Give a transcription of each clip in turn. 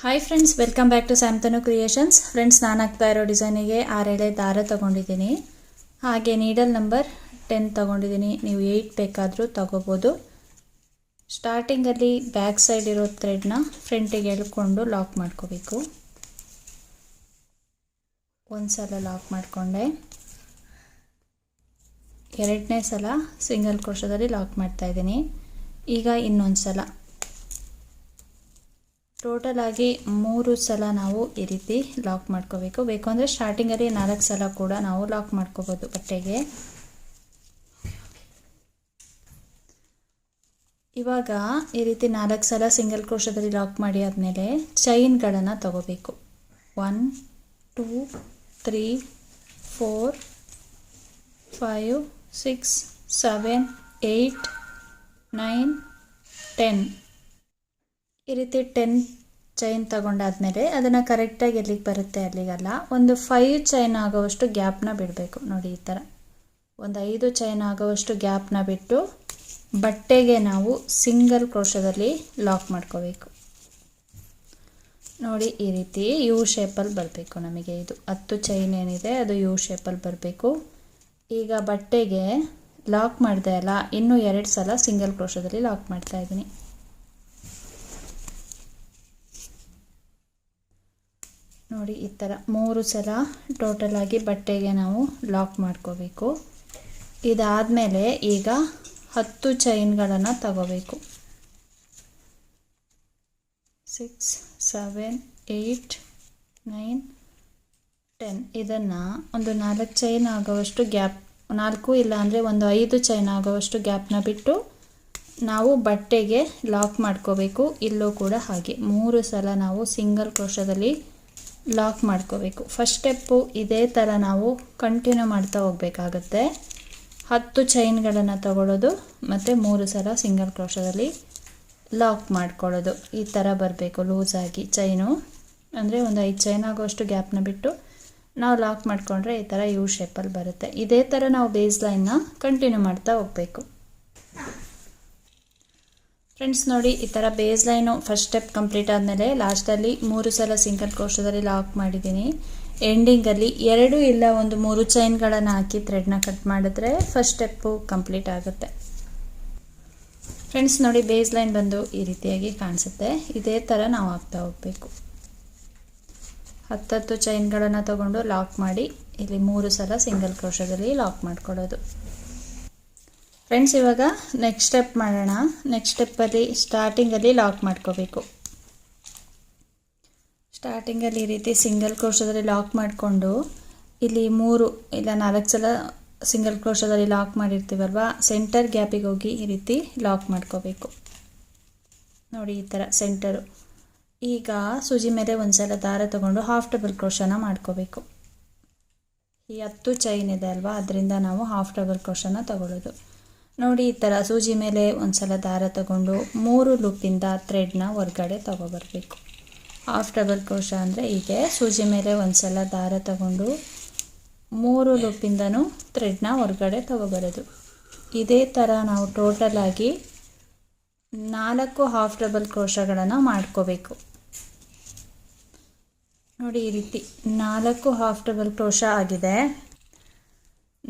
Hi friends welcome back to Samtanu creations friends ನಾನು ಹಾಕ್ತಾ ಇರೋ ಡಿಸೈನಿಗೆ ಆರೆಳೆ ದಾರ ತೊಗೊಂಡಿದ್ದೀನಿ. ಹಾಗೆ ನೀಡಲ್ ನಂಬರ್ ಟೆನ್ ತೊಗೊಂಡಿದ್ದೀನಿ. ನೀವು ಏಯ್ಟ್ ಬೇಕಾದರೂ ತೊಗೋಬೋದು. ಸ್ಟಾರ್ಟಿಂಗಲ್ಲಿ ಬ್ಯಾಕ್ ಸೈಡ್ ಇರೋ ಥ್ರೆಡ್ನ ಫ್ರಂಟಿಗೆ ಎಳ್ಕೊಂಡು ಲಾಕ್ ಮಾಡ್ಕೋಬೇಕು. ಒಂದು ಸಲ ಲಾಕ್ ಮಾಡಿಕೊಂಡೆ. ಎರಡನೇ ಸಲ ಸಿಂಗಲ್ ಕ್ರೋಶದಲ್ಲಿ ಲಾಕ್ ಮಾಡ್ತಾಯಿದ್ದೀನಿ ಈಗ ಇನ್ನೊಂದು ಸಲ. ಟೋಟಲ್ ಆಗಿ ಮೂರು ಸಲ ನಾವು ಈ ರೀತಿ ಲಾಕ್ ಮಾಡ್ಕೋಬೇಕು. ಬೇಕು ಅಂದರೆ ಸ್ಟಾರ್ಟಿಂಗಲ್ಲಿ ನಾಲ್ಕು ಸಲ ಕೂಡ ನಾವು ಲಾಕ್ ಮಾಡ್ಕೋಬೋದು ಬಟ್ಟೆಗೆ. ಇವಾಗ ಈ ರೀತಿ ನಾಲ್ಕು ಸಲ ಸಿಂಗಲ್ ಕ್ರೋಶದಲ್ಲಿ ಲಾಕ್ ಮಾಡಿ ಆದಮೇಲೆ ಚೈನ್ಗಳನ್ನು ತಗೋಬೇಕು. One two three four five six seven eight nine ten ಈ ರೀತಿ ಟೆನ್ ಚೈನ್ ತಗೊಂಡಾದ್ಮೇಲೆ ಅದನ್ನು ಕರೆಕ್ಟಾಗಿ ಎಲ್ಲಿಗೆ ಬರುತ್ತೆ ಅಲ್ಲಿಗಲ್ಲ, ಒಂದು ಫೈವ್ ಚೈನ್ ಆಗೋವಷ್ಟು ಗ್ಯಾಪ್ನ ಬಿಡಬೇಕು. ನೋಡಿ ಈ ಥರ ಒಂದು ಐದು ಚೈನ್ ಆಗೋವಷ್ಟು ಗ್ಯಾಪ್ನ ಬಿಟ್ಟು ಬಟ್ಟೆಗೆ ನಾವು ಸಿಂಗಲ್ ಕ್ರೋಶದಲ್ಲಿ ಲಾಕ್ ಮಾಡ್ಕೋಬೇಕು. ನೋಡಿ ಈ ರೀತಿ ಯು ಶೇಪಲ್ಲಿ ಬರಬೇಕು ನಮಗೆ ಇದು. ಹತ್ತು ಚೈನ್ ಏನಿದೆ, ಅದು ಯು ಶೇಪಲ್ಲಿ ಬರಬೇಕು. ಈಗ ಬಟ್ಟೆಗೆ ಲಾಕ್ ಮಾಡಿದೆ ಅಲ್ಲ, ಇನ್ನೂ ಎರಡು ಸಲ ಸಿಂಗಲ್ ಕ್ರೋಶದಲ್ಲಿ ಲಾಕ್ ಮಾಡ್ತಾ ಇದ್ದೀನಿ. ನೋಡಿ, ಈ ಥರ ಮೂರು ಸಲ ಟೋಟಲಾಗಿ ಬಟ್ಟೆಗೆ ನಾವು ಲಾಕ್ ಮಾಡ್ಕೋಬೇಕು. ಇದಾದಮೇಲೆ ಈಗ ಹತ್ತು ಚೈನ್ಗಳನ್ನು ತಗೋಬೇಕು. Six seven eight nine ten ಇದನ್ನು ಒಂದು ನಾಲ್ಕು ಚೈನ್ ಆಗೋವಷ್ಟು ಗ್ಯಾಪ್ ನಾಲ್ಕು ಇಲ್ಲ ಅಂದರೆ ಒಂದು ಐದು ಚೈನ್ ಆಗೋವಷ್ಟು ಗ್ಯಾಪ್ನ ಬಿಟ್ಟು ನಾವು ಬಟ್ಟೆಗೆ ಲಾಕ್ ಮಾಡ್ಕೋಬೇಕು. ಇಲ್ಲೂ ಕೂಡ ಹಾಗೆ. ಮೂರು ಸಲ ನಾವು ಸಿಂಗಲ್ ಕ್ರೋಶದಲ್ಲಿ ಲಾಕ್ ಮಾಡ್ಕೋಬೇಕು. ಫಸ್ಟ್ ಸ್ಟೆಪ್ಪು ಇದೇ ಥರ ನಾವು ಕಂಟಿನ್ಯೂ ಮಾಡ್ತಾ ಹೋಗಬೇಕಾಗತ್ತೆ. ಹತ್ತು ಚೈನ್ಗಳನ್ನು ತಗೊಳ್ಳೋದು ಮತ್ತು ಮೂರು ಸಲ ಸಿಂಗಲ್ ಕ್ರೋಶದಲ್ಲಿ ಲಾಕ್ ಮಾಡ್ಕೊಳ್ಳೋದು. ಈ ಥರ ಬರಬೇಕು ಲೂಸಾಗಿ ಚೈನು ಅಂದರೆ ಒಂದು ಐದು ಚೈನ್ ಆಗೋಷ್ಟು ಗ್ಯಾಪ್ನ ಬಿಟ್ಟು ನಾವು ಲಾಕ್ ಮಾಡಿಕೊಂಡ್ರೆ ಈ ಥರ ಯು ಶೇಪಲ್ಲಿ ಬರುತ್ತೆ. ಇದೇ ಥರ ನಾವು ಬೇಸ್ ಲೈನ್ನ ಕಂಟಿನ್ಯೂ ಮಾಡ್ತಾ ಹೋಗಬೇಕು. ಫ್ರೆಂಡ್ಸ್ ನೋಡಿ, ಈ ಥರ base line first step complete ಆದಮೇಲೆ ಲಾಸ್ಟಲ್ಲಿ ಮೂರು ಸಲ ಸಿಂಗಲ್ ಕೋಶದಲ್ಲಿ ಲಾಕ್ ಮಾಡಿದ್ದೀನಿ. ಎಂಡಿಂಗಲ್ಲಿ ಎರಡು ಇಲ್ಲ ಒಂದು ಮೂರು ಚೈನ್ಗಳನ್ನು ಹಾಕಿ ಥ್ರೆಡ್ನ ಕಟ್ ಮಾಡಿದ್ರೆ ಫಸ್ಟ್ ಸ್ಟೆಪ್ಪು ಕಂಪ್ಲೀಟ್ ಆಗುತ್ತೆ. ಫ್ರೆಂಡ್ಸ್ ನೋಡಿ ಬೇಸ್ ಲೈನ್ ಬಂದು ಈ ರೀತಿಯಾಗಿ ಕಾಣಿಸುತ್ತೆ. ಇದೇ ಥರ ನಾವು ಹಾಕ್ತಾ ಹೋಗಬೇಕು. ಹತ್ತತ್ತು ಚೈನ್ಗಳನ್ನು ತಗೊಂಡು ಲಾಕ್ ಮಾಡಿ, ಇಲ್ಲಿ ಮೂರು ಸಲ ಸಿಂಗಲ್ ಕ್ರೋಶದಲ್ಲಿ ಲಾಕ್ ಮಾಡ್ಕೊಳ್ಳೋದು. ಫ್ರೆಂಡ್ಸ್ ಇವಾಗ ನೆಕ್ಸ್ಟ್ ಸ್ಟೆಪ್ ಮಾಡೋಣ. ನೆಕ್ಸ್ಟ್ ಸ್ಟೆಪ್ಪಲ್ಲಿ ಸ್ಟಾರ್ಟಿಂಗಲ್ಲಿ ಲಾಕ್ ಮಾಡ್ಕೋಬೇಕು. ಸ್ಟಾರ್ಟಿಂಗಲ್ಲಿ ಈ ರೀತಿ ಸಿಂಗಲ್ ಕ್ರೋಶದಲ್ಲಿ ಲಾಕ್ ಮಾಡಿಕೊಂಡು, ಇಲ್ಲಿ ಮೂರು ಇಲ್ಲ ನಾಲ್ಕು ಸಲ ಸಿಂಗಲ್ ಕ್ರೋಶದಲ್ಲಿ ಲಾಕ್ ಮಾಡಿರ್ತೀವಲ್ವ ಸೆಂಟರ್ ಗ್ಯಾಪಿಗೆ ಹೋಗಿ ಈ ರೀತಿ ಲಾಕ್ ಮಾಡ್ಕೋಬೇಕು. ನೋಡಿ ಈ ಥರ ಸೆಂಟರು ಈಗ ಸೂಜಿ ಮೇಲೆ ಒಂದು ಸಲ ದಾರ ತಗೊಂಡು ಹಾಫ್ ಡಬಲ್ ಕ್ರೋಶನ ಮಾಡ್ಕೋಬೇಕು. ಈ ಹತ್ತು ಚೈನ್ ಇದೆ ಅಲ್ವಾ, ಅದರಿಂದ ನಾವು ಹಾಫ್ ಡಬಲ್ ಕ್ರೋಶನ ತಗೊಳ್ಳೋದು. ನೋಡಿ, ಈ ಥರ ಸೂಜಿ ಮೇಲೆ ಒಂದು ಸಲ ದಾರ ತಗೊಂಡು ಮೂರು ಲೂಪಿಂದ ಥ್ರೆಡ್ನ ಹೊರಗಡೆ ತೊಗೊಬರ್ಬೇಕು. ಹಾಫ್ ಡಬಲ್ ಕ್ರೋಶ ಅಂದರೆ ಹೀಗೆ. ಸೂಜಿ ಮೇಲೆ ಒಂದು ಸಲ ದಾರ ತಗೊಂಡು ಮೂರು ಲೂಪಿಂದನೂ ಥ್ರೆಡ್ನ ಹೊರಗಡೆ ತಗೊಬರೋದು. ಇದೇ ಥರ ನಾವು ಟೋಟಲಾಗಿ ನಾಲ್ಕು ಹಾಫ್ ಡಬಲ್ ಕ್ರೋಶಗಳನ್ನು ಮಾಡ್ಕೋಬೇಕು. ನೋಡಿ, ಈ ರೀತಿ ನಾಲ್ಕು ಹಾಫ್ ಡಬಲ್ ಕ್ರೋಶ ಆಗಿದೆ.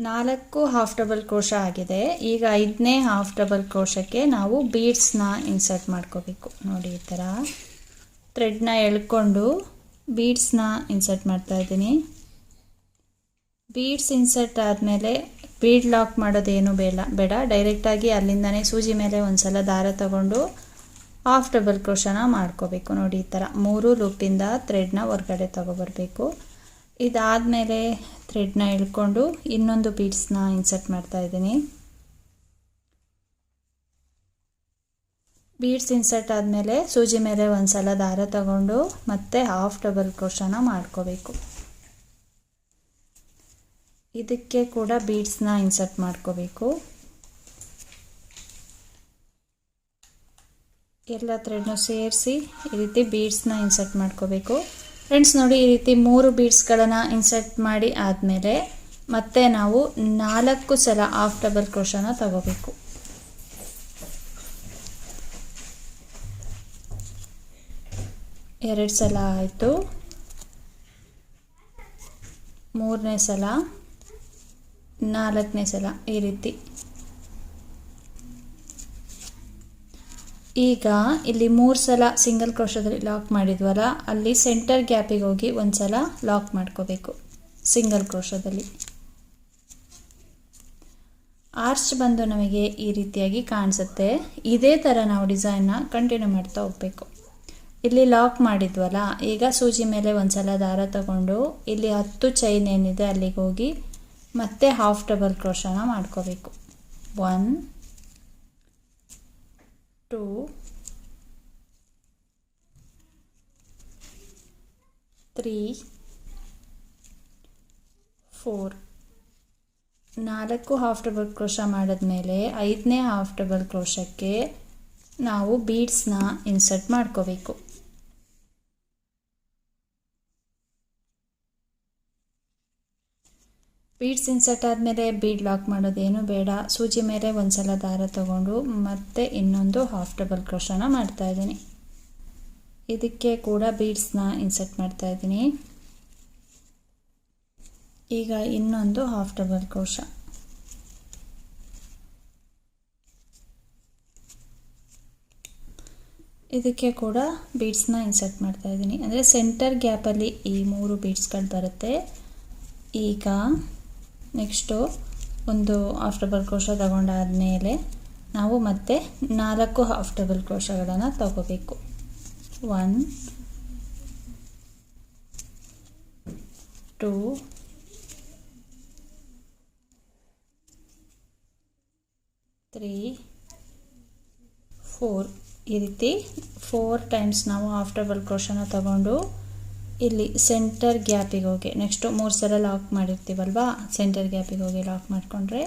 ನಾಲ್ಕು ಹಾಫ್ ಡಬಲ್ ಕ್ರೋಶ ಆಗಿದೆ. ಈಗ ಐದನೇ ಹಾಫ್ ಡಬಲ್ ಕ್ರೋಶಕ್ಕೆ ನಾವು ಬೀಡ್ಸ್ನ ಇನ್ಸರ್ಟ್ ಮಾಡ್ಕೋಬೇಕು. ನೋಡಿ ಈ ಥರ ಥ್ರೆಡ್ನ ಎಳ್ಕೊಂಡು ಬೀಡ್ಸ್ನ ಇನ್ಸರ್ಟ್ ಮಾಡ್ತಾ ಇದ್ದೀನಿ. ಬೀಡ್ಸ್ ಇನ್ಸರ್ಟ್ ಆದಮೇಲೆ ಬೀಡ್ ಲಾಕ್ ಮಾಡೋದೇನು ಬೇಡ ಬೇಡ. ಡೈರೆಕ್ಟಾಗಿ ಅಲ್ಲಿಂದನೇ ಸೂಜಿ ಮೇಲೆ ಒಂದು ಸಲ ದಾರ ತಗೊಂಡು ಹಾಫ್ ಡಬಲ್ ಕ್ರೋಶನ ಮಾಡ್ಕೋಬೇಕು. ನೋಡಿ ಈ ಥರ ಮೂರು ಲೂಪಿಂದ ಥ್ರೆಡ್ನ ಹೊರಗಡೆ ತಗೊಬರ್ಬೇಕು. ಇದಾದಮೇಲೆ ಥ್ರೆಡ್ನ ಇಳ್ಕೊಂಡು ಇನ್ನೊಂದು ಬೀಡ್ಸ್ನ ಇನ್ಸರ್ಟ್ ಮಾಡ್ತಾ ಇದ್ದೀನಿ. ಬೀಡ್ಸ್ ಇನ್ಸರ್ಟ್ ಆದಮೇಲೆ ಸೂಜಿ ಮೇಲೆ ಒಂದು ಸಲ ದಾರ ತಗೊಂಡು ಮತ್ತೆ ಹಾಫ್ ಡಬಲ್ ಕ್ರೋಶನ ಮಾಡ್ಕೋಬೇಕು. ಇದಕ್ಕೆ ಕೂಡ ಬೀಡ್ಸ್ನ ಇನ್ಸರ್ಟ್ ಮಾಡ್ಕೋಬೇಕು. ಎಲ್ಲ ಥ್ರೆಡ್ನು ಸೇರಿಸಿ ಈ ರೀತಿ ಬೀಡ್ಸ್ನ ಇನ್ಸರ್ಟ್ ಮಾಡ್ಕೋಬೇಕು. ಫ್ರೆಂಡ್ಸ್ ನೋಡಿ ಈ ರೀತಿ ಮೂರು ಬೀಡ್ಸ್ಗಳನ್ನು ಇನ್ಸರ್ಟ್ ಮಾಡಿ ಆದಮೇಲೆ ಮತ್ತೆ ನಾವು ನಾಲ್ಕು ಸಲ ಹಾಫ್ ಡಬಲ್ ಕ್ರೋಶನ ತಗೋಬೇಕು. ಎರಡು ಸಲ ಆಯಿತು. ಮೂರನೇ ಸಲ, ನಾಲ್ಕನೇ ಸಲ ಈ ರೀತಿ. ಈಗ ಇಲ್ಲಿ ಮೂರು ಸಲ ಸಿಂಗಲ್ ಕ್ರೋಶದಲ್ಲಿ ಲಾಕ್ ಮಾಡಿದ್ವಲ್ಲ, ಅಲ್ಲಿ ಸೆಂಟರ್ ಗ್ಯಾಪಿಗೆ ಹೋಗಿ ಒಂದು ಸಲ ಲಾಕ್ ಮಾಡ್ಕೋಬೇಕು ಸಿಂಗಲ್ ಕ್ರೋಶದಲ್ಲಿ ಆರ್ಚ್ ಬಂದು ನಮಗೆ ಈ ರೀತಿಯಾಗಿ ಕಾಣಿಸುತ್ತೆ. ಇದೇ ಥರ ನಾವು ಡಿಸೈನ್ನ ಕಂಟಿನ್ಯೂ ಮಾಡ್ತಾ ಹೋಗಬೇಕು. ಇಲ್ಲಿ ಲಾಕ್ ಮಾಡಿದ್ವಲ್ಲ, ಈಗ ಸೂಜಿ ಮೇಲೆ ಒಂದು ಸಲ ದಾರ ತಗೊಂಡು ಇಲ್ಲಿ ಹತ್ತು ಚೈನ್ ಏನಿದೆ ಅಲ್ಲಿಗೆ ಹೋಗಿ ಮತ್ತೆ ಹಾಫ್ ಡಬಲ್ ಕ್ರೋಶನ ಮಾಡ್ಕೋಬೇಕು. One two three four. ನಾಲ್ಕು ಹಾಫ್ ಡಬಲ್ ಕ್ರೋಶ ಮಾಡಿದ್ಮೇಲೆ ಐದನೇ ಹಾಫ್ ಟೇಬಲ್ ಕ್ರೋಶಕ್ಕೆ ನಾವು ಬೀಡ್ಸ್ನ ಇನ್ಸರ್ಟ್ ಮಾಡ್ಕೋಬೇಕು. ಬೀಡ್ಸ್ ಇನ್ಸರ್ಟ್ ಆದಮೇಲೆ ಬೀಡ್ ಲಾಕ್ ಮಾಡೋದೇನು ಬೇಡ. ಸೂಜಿ ಮೇಲೆ ಒಂದು ಸಲ ದಾರ ತಗೊಂಡು ಮತ್ತೆ ಇನ್ನೊಂದು ಹಾಫ್ ಡಬಲ್ ಕ್ರೋಶನ ಮಾಡ್ತಾ ಇದ್ದೀನಿ. ಇದಕ್ಕೆ ಕೂಡ ಬೀಡ್ಸ್ನ ಇನ್ಸರ್ಟ್ ಮಾಡ್ತಾ ಇದ್ದೀನಿ. ಈಗ ಇನ್ನೊಂದು ಹಾಫ್ ಡಬಲ್ ಕ್ರೋಶ ಇದಕ್ಕೆ ಕೂಡ ಬೀಡ್ಸ್ನ ಇನ್ಸರ್ಟ್ ಮಾಡ್ತಾ ಇದ್ದೀನಿ. ಅಂದರೆ ಸೆಂಟರ್ ಗ್ಯಾಪಲ್ಲಿ ಈ ಮೂರು ಬೀಡ್ಸ್ಗಳು ಬರುತ್ತೆ. ಈಗ ನೆಕ್ಸ್ಟು ಒಂದು ಹಾಫ್ ಡಬಲ್ ಕ್ರೋಶ ತಗೊಂಡಾದಮೇಲೆ ನಾವು ಮತ್ತೆ ನಾಲ್ಕು ಹಾಫ್ ಡಬಲ್ ಕ್ರೋಶಗಳನ್ನು ತಗೋಬೇಕು. ಒನ್ ಟೂ ತ್ರೀ ಫೋರ್ ಈ ರೀತಿ ಫೋರ್ ಟೈಮ್ಸ್ ನಾವು ಹಾಫ್ ಡಬಲ್ ಕ್ರೋಶನ ತಗೊಂಡು ಇಲ್ಲಿ ಸೆಂಟರ್ ಗ್ಯಾಪಿಗೆ ಹೋಗಿ. ನೆಕ್ಸ್ಟು ಮೂರು ಸಲ ಲಾಕ್ ಮಾಡಿರ್ತೀವಲ್ವಾ? ಸೆಂಟರ್ ಗ್ಯಾಪಿಗೆ ಹೋಗಿ ಲಾಕ್ ಮಾಡಿಕೊಂಡ್ರೆ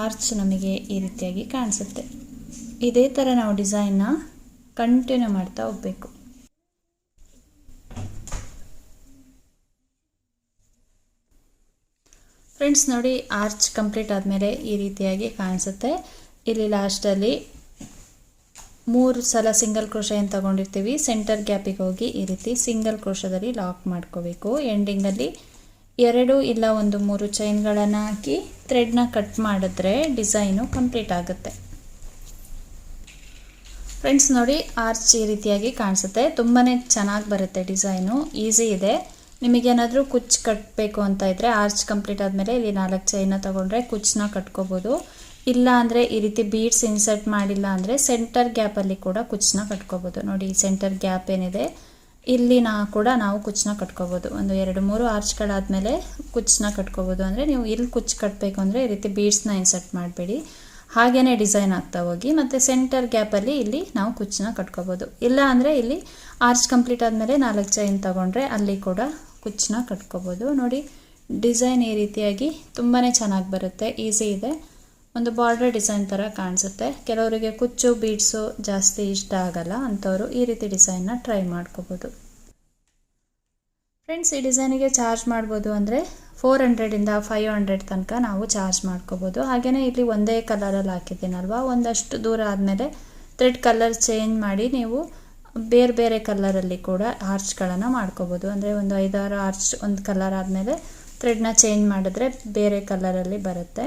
ಆರ್ಚ್ ನಮಗೆ ಈ ರೀತಿಯಾಗಿ ಕಾಣಿಸುತ್ತೆ. ಇದೇ ಥರ ನಾವು ಡಿಸೈನ್ನ ಕಂಟಿನ್ಯೂ ಮಾಡ್ತಾ ಹೋಗಬೇಕು. ಫ್ರೆಂಡ್ಸ್ ನೋಡಿ ಆರ್ಚ್ ಕಂಪ್ಲೀಟ್ ಆದಮೇಲೆ ಈ ರೀತಿಯಾಗಿ ಕಾಣಿಸುತ್ತೆ. ಇಲ್ಲಿ ಲಾಸ್ಟಲ್ಲಿ ಮೂರು ಸಲ ಸಿಂಗಲ್ ಕ್ರೋಶ ಏನು ತಗೊಂಡಿರ್ತೀವಿ. ಸೆಂಟರ್ ಗ್ಯಾಪಿಗೆ ಹೋಗಿ ಈ ರೀತಿ ಸಿಂಗಲ್ ಕ್ರೋಶದಲ್ಲಿ ಲಾಕ್ ಮಾಡ್ಕೋಬೇಕು. ಎಂಡಿಂಗಲ್ಲಿ ಎರಡು ಇಲ್ಲ ಒಂದು ಮೂರು ಚೈನ್ಗಳನ್ನು ಹಾಕಿ ಥ್ರೆಡ್ನ ಕಟ್ ಮಾಡಿದ್ರೆ ಡಿಸೈನು ಕಂಪ್ಲೀಟ್ ಆಗುತ್ತೆ. ಫ್ರೆಂಡ್ಸ್ ನೋಡಿ ಆರ್ಚ್ ಈ ರೀತಿಯಾಗಿ ಕಾಣಿಸುತ್ತೆ. ತುಂಬಾ ಚೆನ್ನಾಗಿ ಬರುತ್ತೆ ಡಿಸೈನು ಈಸಿ ಇದೆ. ನಿಮಗೇನಾದರೂ ಕುಚ್ ಕಟ್ಟಬೇಕು ಅಂತ ಇದ್ದರೆ ಆರ್ಚ್ ಕಂಪ್ಲೀಟ್ ಆದಮೇಲೆ ಇಲ್ಲಿ ನಾಲ್ಕು ಚೈನ ತೊಗೊಂಡ್ರೆ ಕುಚ್ಚನ್ನ ಕಟ್ಕೋಬೋದು. ಇಲ್ಲ ಅಂದರೆ ಈ ರೀತಿ ಬೀಡ್ಸ್ ಇನ್ಸರ್ಟ್ ಮಾಡಿಲ್ಲ ಅಂದರೆ ಸೆಂಟರ್ ಗ್ಯಾಪಲ್ಲಿ ಕೂಡ ಕುಚ್ಚನ್ನ ಕಟ್ಕೋಬೋದು. ನೋಡಿ ಸೆಂಟರ್ ಗ್ಯಾಪ್ ಏನಿದೆ, ಇಲ್ಲಿ ನಾ ಕೂಡ ನಾವು ಕುಚ್ಚನ್ನ ಕಟ್ಕೋಬೋದು. ಒಂದು ಎರಡು ಮೂರು ಆರ್ಚ್ಗಳಾದಮೇಲೆ ಕುಚ್ಚನ್ನ ಕಟ್ಕೋಬೋದು ಅಂದರೆ ನೀವು ಇಲ್ಲಿ ಕುಚ್ಚು ಕಟ್ಟಬೇಕು ಅಂದರೆ ಈ ರೀತಿ ಬೀಡ್ಸ್ನ ಇನ್ಸರ್ಟ್ ಮಾಡಬೇಡಿ. ಹಾಗೇ ಡಿಸೈನ್ ಆಗ್ತಾ ಹೋಗಿ, ಮತ್ತು ಸೆಂಟರ್ ಗ್ಯಾಪಲ್ಲಿ ಇಲ್ಲಿ ನಾವು ಕುಚ್ಚನ್ನ ಕಟ್ಕೋಬೋದು. ಇಲ್ಲ ಅಂದರೆ ಇಲ್ಲಿ ಆರ್ಚ್ ಕಂಪ್ಲೀಟ್ ಆದಮೇಲೆ ನಾಲ್ಕು ಚೈನ್ ತೊಗೊಂಡ್ರೆ ಅಲ್ಲಿ ಕೂಡ ಕುಚ್ಚನ್ನ ಕಟ್ಕೋಬೋದು. ನೋಡಿ ಡಿಸೈನ್ ಈ ರೀತಿಯಾಗಿ ತುಂಬಾ ಚೆನ್ನಾಗಿ ಬರುತ್ತೆ ಈಸಿ ಇದೆ. ಒಂದು ಬಾರ್ಡರ್ ಡಿಸೈನ್ ಥರ ಕಾಣಿಸುತ್ತೆ. ಕೆಲವರಿಗೆ ಕುಚ್ಚು ಬೀಡ್ಸು ಜಾಸ್ತಿ ಇಷ್ಟ ಆಗಲ್ಲ. ಅಂಥವರು ಈ ರೀತಿ ಡಿಸೈನ್ನ ಟ್ರೈ ಮಾಡ್ಕೋಬೋದು. ಫ್ರೆಂಡ್ಸ್ ಈ ಡಿಸೈನಿಗೆ ಚಾರ್ಜ್ ಮಾಡ್ಬೋದು ಅಂದರೆ ಫೋರ್ ಹಂಡ್ರೆಡಿಂದ ಫೈವ್ ಹಂಡ್ರೆಡ್ ತನಕ ನಾವು ಚಾರ್ಜ್ ಮಾಡ್ಕೋಬೋದು. ಹಾಗೆಯೇ ಇಲ್ಲಿ ಒಂದೇ ಕಲರಲ್ಲಿ ಹಾಕಿದ್ದೀನಲ್ವ? ಒಂದಷ್ಟು ದೂರ ಆದಮೇಲೆ ಥ್ರೆಡ್ ಕಲರ್ ಚೇಂಜ್ ಮಾಡಿ ನೀವು ಬೇರೆ ಬೇರೆ ಕಲರಲ್ಲಿ ಕೂಡ ಆರ್ಚ್ಗಳನ್ನು ಮಾಡ್ಕೋಬೋದು. ಅಂದರೆ ಒಂದು ಐದಾರು ಆರ್ಚ್ ಒಂದು ಕಲರ್ ಆದಮೇಲೆ ಥ್ರೆಡ್ನ ಚೇಂಜ್ ಮಾಡಿದ್ರೆ ಬೇರೆ ಕಲರಲ್ಲಿ ಬರುತ್ತೆ.